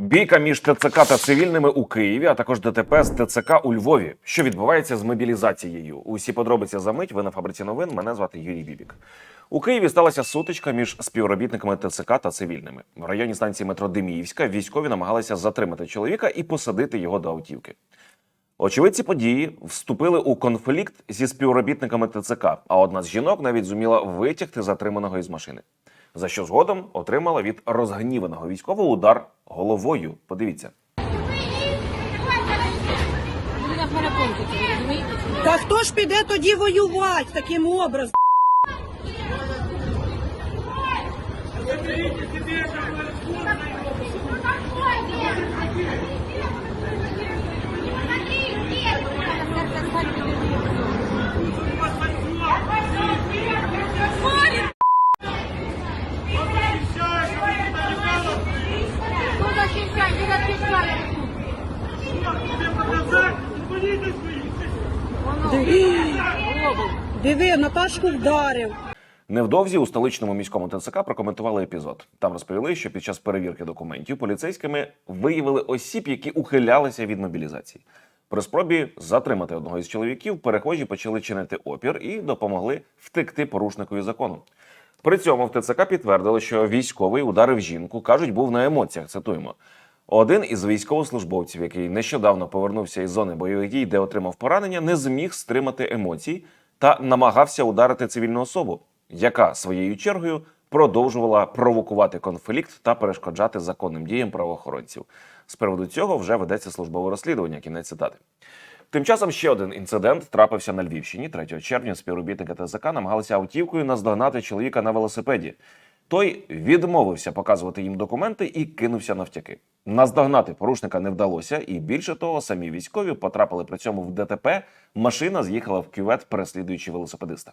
Бійка між ТЦК та цивільними у Києві, а також ДТП з ТЦК у Львові. Що відбувається з мобілізацією? Усі подробиці за мить. Ви на фабриці новин. Мене звати Юрій Бібік. У Києві сталася сутичка між співробітниками ТЦК та цивільними. В районі станції метро Деміївська військові намагалися затримати чоловіка і посадити його до автівки. Очевидці події вступили у конфлікт зі співробітниками ТЦК, а одна з жінок навіть зуміла витягти затриманого із машини. За що згодом отримала від розгніваного військового удар головою. Подивіться. Та хто ж піде тоді воювати таким образом? Диви, Наташку вдарив. Невдовзі у столичному міському ТЦК прокоментували епізод. Там розповіли, що під час перевірки документів поліцейськими виявили осіб, які ухилялися від мобілізації. При спробі затримати одного із чоловіків перехожі почали чинити опір і допомогли втекти порушникові закону. При цьому в ТЦК підтвердили, що військовий ударив жінку, кажуть, був на емоціях. Цитуємо. Один із військовослужбовців, який нещодавно повернувся із зони бойових дій, де отримав поранення, не зміг стримати емоцій та намагався ударити цивільну особу, яка своєю чергою продовжувала провокувати конфлікт та перешкоджати законним діям правоохоронців. З приводу цього вже ведеться службове розслідування. Кінець цитати. Тим часом ще один інцидент трапився на Львівщині. 3 червня співробітники ТЗК намагалися автівкою наздогнати чоловіка на велосипеді. Той відмовився показувати їм документи і кинувся навтяки. Наздогнати порушника не вдалося, і більше того, самі військові потрапили при цьому в ДТП. Машина з'їхала в кювет, переслідуючи велосипедиста.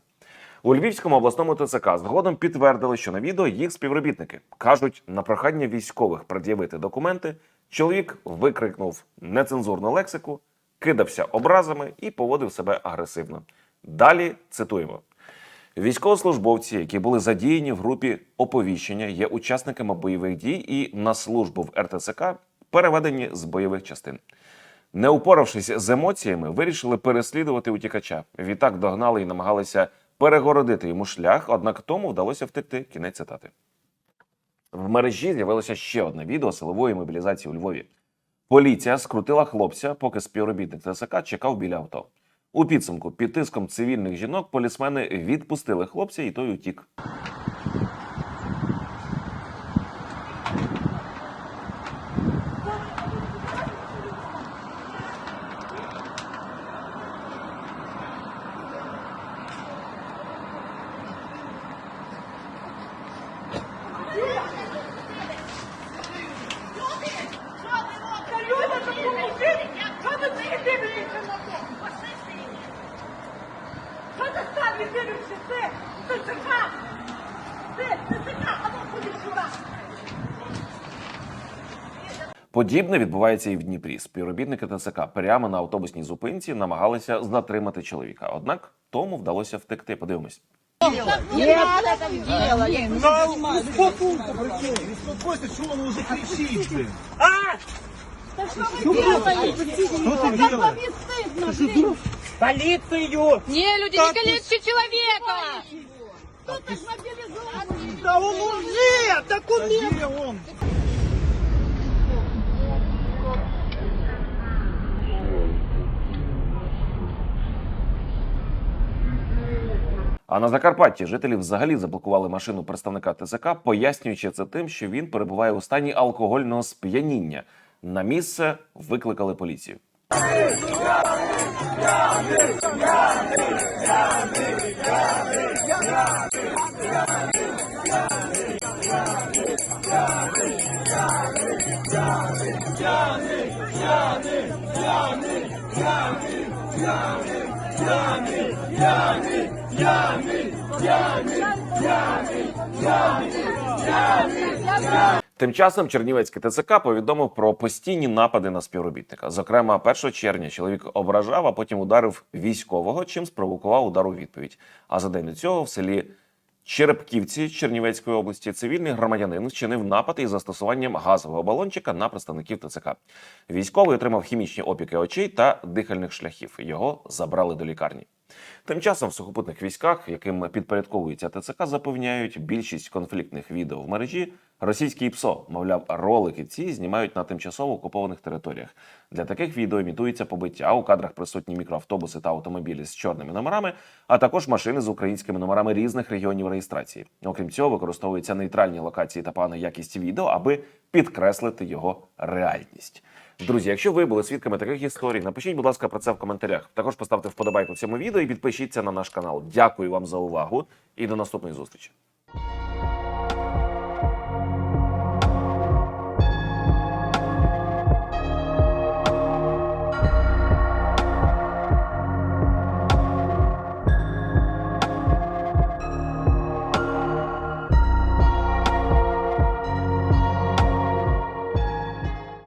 У Львівському обласному ТЦК згодом підтвердили, що на відео їх співробітники кажуть, на прохання військових пред'явити документи. Чоловік викрикнув нецензурну лексику, кидався образами і поводив себе агресивно. Далі цитуємо. Військовослужбовці, які були задіяні в групі оповіщення, є учасниками бойових дій і на службу в РТЦК переведені з бойових частин. Не упоравшись з емоціями, вирішили переслідувати утікача. Відтак догнали і намагалися перегородити йому шлях, однак тому вдалося втекти. Кінець цитати. В мережі з'явилося ще одне відео силової мобілізації у Львові. Поліція скрутила хлопця, поки співробітник ТСК чекав біля авто. У підсумку під тиском цивільних жінок полісмени відпустили хлопця, і той утік. А ну сюди! Подібне відбувається і в Дніпрі. Співробітники ТСК прямо на автобусній зупинці намагалися затримати чоловіка. Однак тому вдалося втекти. Подивимось. Успокойся, что он уже кричит, блин? Полицию! Не, люди, не калечьте человека! Да он уже! Документ! Он? А на Закарпатті жителі взагалі заблокували машину представника ТСК, пояснюючи це тим, що він перебуває у стані алкогольного сп'яніння. На місце викликали поліцію. 야미 야미 야미 야미 야미 야미 Тим часом Чернівецький ТЦК повідомив про постійні напади на співробітника. Зокрема, 1 червня чоловік ображав, а потім ударив військового, чим спровокував удар у відповідь. А за день до цього в селі Черепківці Чернівецької області цивільний громадянин вчинив напад із застосуванням газового балончика на представників ТЦК. Військовий отримав хімічні опіки очей та дихальних шляхів. Його забрали до лікарні. Тим часом в сухопутних військах, яким підпорядковується ТЦК, запевняють більшість конфліктних відео в мережі російський ПСО. Мовляв, ролики ці знімають на тимчасово окупованих територіях. Для таких відео імітується побиття. У кадрах присутні мікроавтобуси та автомобілі з чорними номерами, а також машини з українськими номерами різних регіонів реєстрації. Окрім цього, використовуються нейтральні локації та погана якість відео, аби підкреслити його реальність. Друзі, якщо ви були свідками таких історій, напишіть, будь ласка, про це в коментарях. Також поставте вподобайку цьому відео і підпишіться на наш канал. Дякую вам за увагу і до наступної зустрічі.